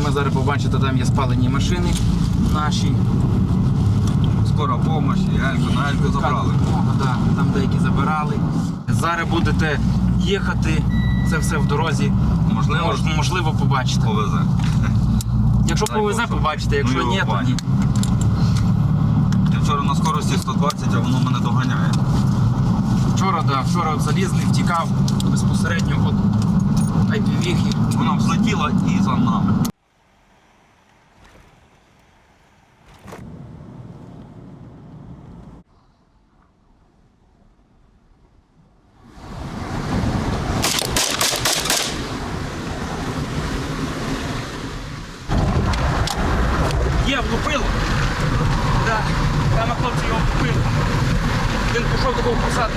саме зараз побачите, там є спалені машини наші. Скора помощь, і Ельку, на Ельку забрали. Допомога, да, там деякі забирали. Зараз будете їхати, це все в дорозі. Можливо, Мож- можливо, побачите. повезе. Якщо Дай повезе, Бог. побачите, якщо Ну, ні, то ні. Я вчора на скорості 120, а воно мене доганяє. Вчора, да, вчора залізний, втікав безпосередньо від IPV-хи. Вона взлетіла і за нами. Є, влупило. Да. Там хлопці його влупили. Він пішов такого посадку.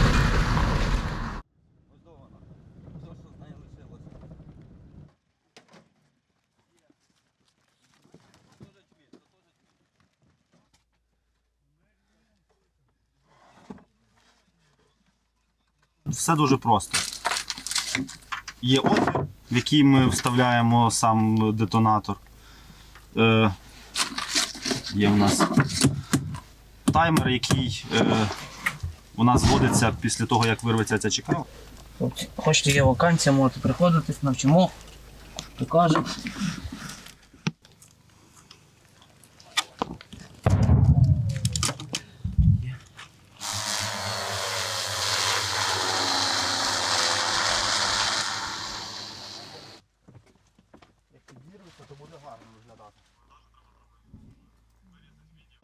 Все дуже просто. Є отвір, в який ми вставляємо сам детонатор. Е, є у нас таймер, який е, у нас зводиться після того, як вирветься ця чекава. Хочете є вакансія, можете приходити, навчимо, покажемо.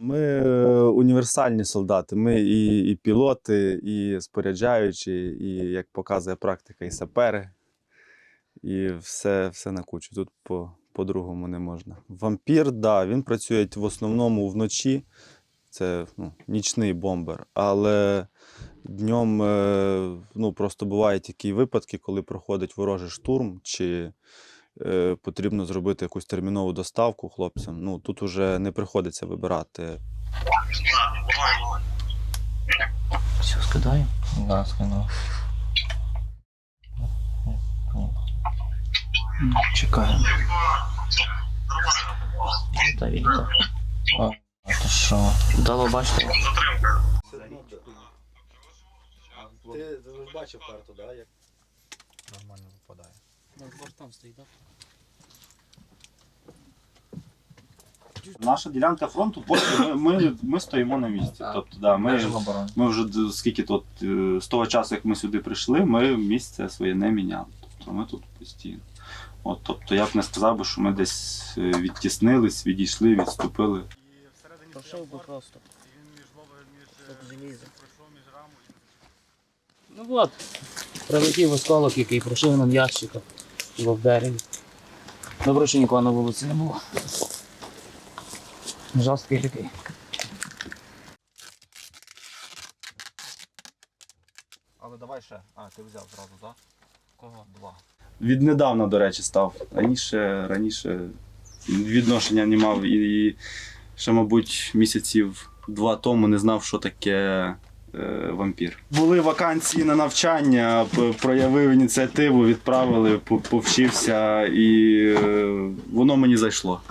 Ми е, універсальні солдати. Ми і, і пілоти, і споряджаючі, і, як показує практика, і сапери. І все, все на кучу. Тут по, по-другому не можна. Вампір, да, він працює в основному вночі. Це ну, нічний бомбер. Але днем е, ну, просто бувають такі випадки, коли проходить ворожий штурм, чи е, потрібно зробити якусь термінову доставку хлопцям. Ну, тут уже не приходиться вибирати Все, скидаю? Да, скину. Та Віктор. А, то що? Дало бачите? Ти, ти бачив карту, да, як нормально випадає. Там стоїть, так? Наша ділянка фронту, поки ми, ми, ми стоїмо на місці. Тобто, да, ми, ми вже скільки тут, е, з того часу, як ми сюди прийшли, ми місце своє не міняли. Тобто ми тут постійно. От, тобто я б не сказав би, що ми десь е, відтіснились, відійшли, відступили. Прошив би просто. Ну от, прилетів осколок, який прошив нам ящика в берегі. Добре, що нікого на вулиці не було. Жорсткий такий. Але давай ще. А, ти взяв зразу, так? Кого? Два. Віднедавна, до речі, став. Раніше, раніше відношення не мав і ще, мабуть, місяців два тому не знав, що таке вампір. Були вакансії на навчання, проявив ініціативу, відправили, повчився, і е, воно мені зайшло.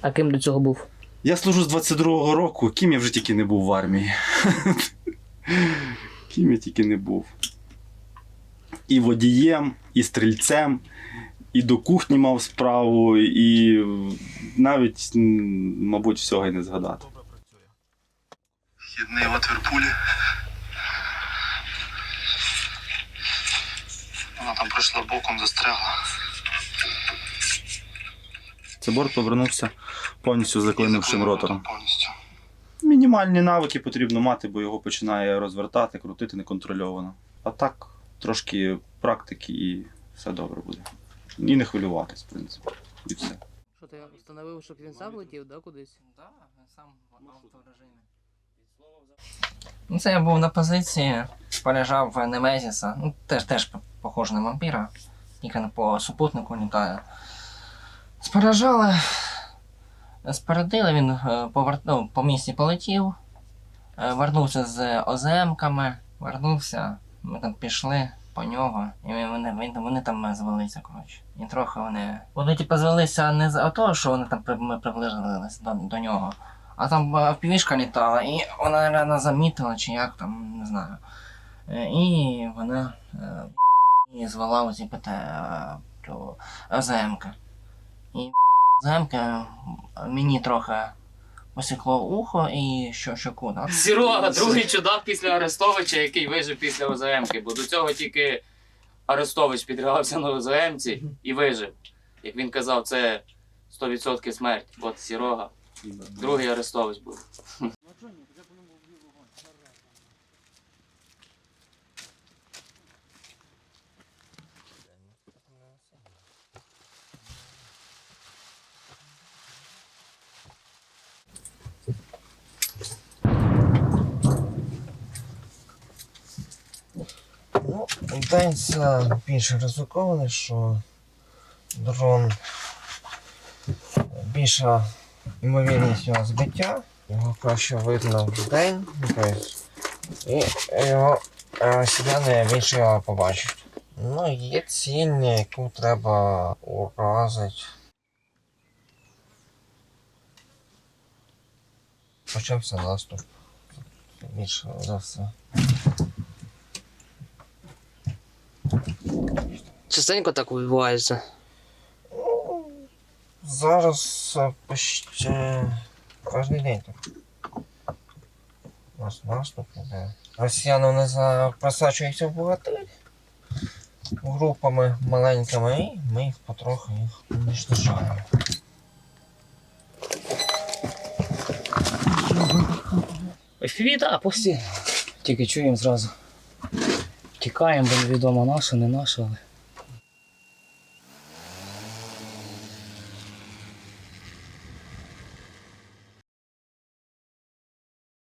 А ким до цього був? Я служу з 22-го року, ким я вже тільки не був в армії. Ким я тільки не був. І водієм, і стрільцем, і до кухні мав справу, і навіть, мабуть, всього й не згадати. Єдний отвір пулі. Вона там пройшла боком, застрягла. Це борт повернувся повністю заклинившим ротором. Повністю. Мінімальні навики потрібно мати, бо його починає розвертати, крутити неконтрольовано. А так, трошки практики і все добре буде. І не хвилюватись, в принципі. І все. Що ти встановив, щоб він сам летів, да, кудись? Так, він сам в авторежимі. Ну, це я був на позиції, полежав в Немезіса. Ну, теж, теж похоже на вампіра. Тільки по супутнику літає. Споражали. Спорядили, він е, повер... ну, по місці полетів. е, Вернувся з ОЗМками, вернувся. Ми там пішли. по нього, і вони, вони, вони там звелися, коротше. І трохи вони. Вони типу звелися не за того, що вони там ми приблизились до, до нього. А там е, півішка літала, і вона реально замітила, чи як там, не знаю. Е, І вона е, і звела оці ПТ е, ту ОЗМки. І ОЗМки мені трохи посікло ухо і що щоку, так? Сірога, другий чудак після Арестовича, який вижив після ОЗМки, бо до цього тільки Арестович підрягався на ОЗМці і вижив. Як він казав, це 100% смерть. От Сірога. Другий Арестович був. Ну, день це більш ризикований, що дрон більша ймовірність його збиття, його краще видно в день, і його е, селяни більше його побачать. Ну, є ціль, яку треба уразити. Почався наступ. Більше за все. Частенько так відбувається. Зараз е, почти кожен день так. У нас наступ іде. Росіяни за- просачуються в богатирі групами маленькими, і ми їх потроху їх уничтожаємо. FPV, так, постійно. Тільки чуємо зразу. Тікаємо, бо невідомо наше, не наше, але